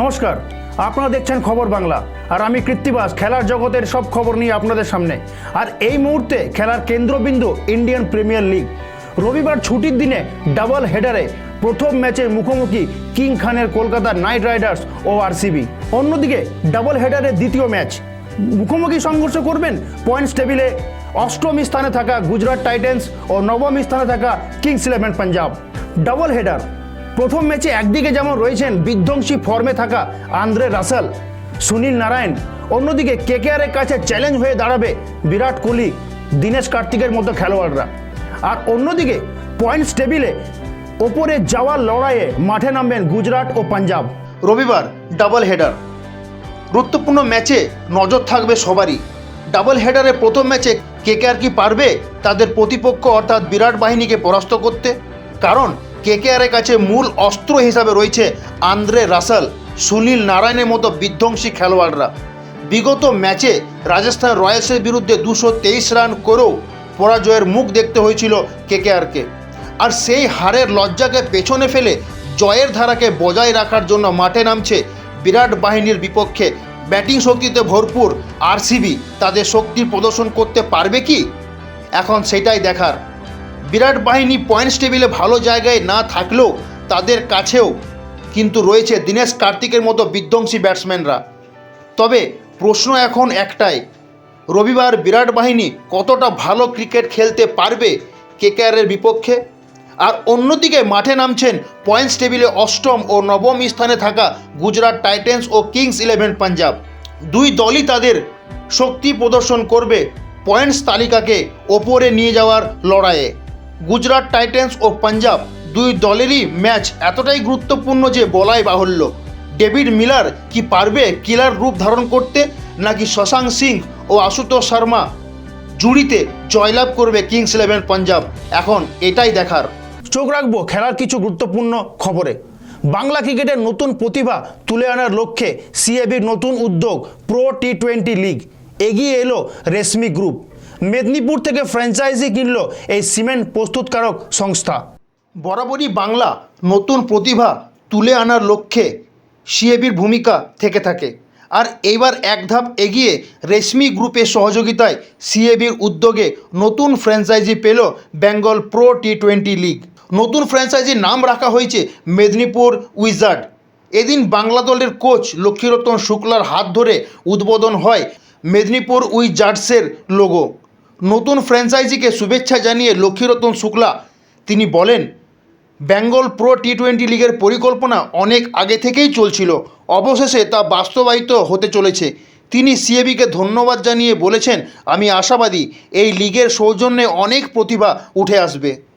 নমস্কার, আপনারা দেখছেন খবর বাংলা, আর আমি কৃত্তিবাস, খেলার জগতের সব খবর নিয়ে আপনাদের সামনে। আর এই মুহূর্তে খেলার কেন্দ্রবিন্দু ইন্ডিয়ান প্রিমিয়ার লিগ। রবিবার ছুটির দিনে ডাবল হেডারে প্রথম ম্যাচে মুখোমুখি কিং খানের কলকাতা নাইট রাইডার্স ও আরসিবি। অন্যদিকে ডাবল হেডারের দ্বিতীয় ম্যাচ। মুখোমুখি সংঘর্ষ করবেন পয়েন্টস টেবিলে অষ্টম স্থানে থাকা গুজরাট টাইটেন্স ও নবম স্থানে থাকা Kings eleven Punjab. Double header প্রথম ম্যাচে একদিকে যেমন রয়েছেন বিধ্বংসী ফর্মে থাকা আন্দ্রে রাসেল, সুনীল নারায়ণ, অন্যদিকে কেকেআরের কাছে চ্যালেঞ্জ হয়ে দাঁড়াবে বিরাট কোহলি, দীনেশ কার্তিকের মতো খেলোয়াড়রা। আর অন্যদিকে পয়েন্টস টেবিলে ওপরে যাওয়ার লড়াইয়ে মাঠে নামবেন গুজরাট ও পাঞ্জাব। রবিবার ডাবল হেডার। গুরুত্বপূর্ণ ম্যাচে নজর থাকবে সবারই। ডাবল হেডারে প্রথম ম্যাচে কেকেআর কি পারবে, তাদের প্রতিপক্ষ অর্থাৎ বিরাট বাহিনীকে পরাস্ত করতে। কারণ কেকেআরের কাছে মূল অস্ত্র হিসাবে রয়েছে আন্দ্রে রাসেল, সুনীল নারায়ণের মতো বিধ্বংসী খেলোয়াড়রা। বিগত ম্যাচে রাজস্থান রয়্যালসের বিরুদ্ধে দুশো তেইশ রান করেও পরাজয়ের মুখ দেখতে হয়েছিল কেকেআরকে। আর সেই হারের লজ্জাকে পেছনে ফেলে জয়ের ধারাকে বজায় রাখার জন্য মাঠে নামছে বিরাট বাহিনীর বিপক্ষে। ব্যাটিং শক্তিতে ভরপুর আরসিবি, তাদের শক্তি প্রদর্শন করতে পারবে কি? এখন সেটাই দেখার। বিরাট বাহিনী পয়েন্টস টেবিলে ভালো জায়গায় না থাকলেও তাদের কাছেও কিন্তু রয়েছে দীনেশ কার্তিকের মতো বিধ্বংসী ব্যাটসম্যানরা তবে প্রশ্ন এখন একটাই, রবিবার বিরাট বাহিনী কতটা ভালো ক্রিকেট খেলতে পারবে কেকেআরের বিপক্ষে? আর অন্যদিকে মাঠে নামছেন পয়েন্টস টেবিলে অষ্টম ও নবম স্থানে থাকা গুজরাট টাইটেন্স ও কিংস ইলেভেন পাঞ্জাব। দুই দলই তাদের শক্তি প্রদর্শন করবে পয়েন্টস তালিকাকে ওপরে নিয়ে যাওয়ার লড়াইয়ে। গুজরাট টাইটেন্স ও পাঞ্জাব দুই দলেরই ম্যাচ এতটাই গুরুত্বপূর্ণ যে বলাই বাহুল্য। ডেভিড মিলার কি পারবে কিলার রূপ ধারণ করতে, নাকি শশাঙ্ক সিং ও আশুতোষ শর্মা জুড়িতে জয়লাভ করবে কিংস ইলেভেন পাঞ্জাব? এখন এটাই দেখার। চোখ রাখব খেলার কিছু গুরুত্বপূর্ণ খবরে। বাংলা ক্রিকেটের নতুন প্রতিভা তুলে আনার লক্ষ্যে সিএবির নতুন উদ্যোগ প্রো টি টোয়েন্টি লিগ। এগিয়ে এলো রেশমি গ্রুপ। মেদিনীপুর থেকে ফ্র্যাঞ্চাইজি কিনল এই সিমেন্ট প্রস্তুতকারক সংস্থা। বরাবরই বাংলা নতুন প্রতিভা তুলে আনার লক্ষ্যে সিএবির ভূমিকা থেকে থাকে। আর এইবার এক ধাপ এগিয়ে রেশমি গ্রুপের সহযোগিতায় সিএবির উদ্যোগে নতুন ফ্র্যাঞ্চাইজি পেল Bengal pro T twenty league. নতুন ফ্র্যাঞ্চাইজির নাম রাখা হয়েছে মেদিনীপুর উইজার্ড। এদিন বাংলা দলের কোচ লক্ষ্মীরতন শুক্লার হাত ধরে উদ্বোধন হয় মেদিনীপুর উইজার্ডসের লোগো নতুন ফ্র্যাঞ্চাইজিকে শুভেচ্ছা জানিয়ে লক্ষ্মীরতন শুক্লা, তিনি বলেন, বেঙ্গল প্রো টি টোয়েন্টি লিগের পরিকল্পনা অনেক আগে থেকেই চলছিল। অবশেষে তা বাস্তবায়িত হতে চলেছে। তিনি সিএবিকে ধন্যবাদ জানিয়ে বলেছেন, আমি আশাবাদী, এই লিগের সৌজন্যে অনেক প্রতিভা উঠে আসবে।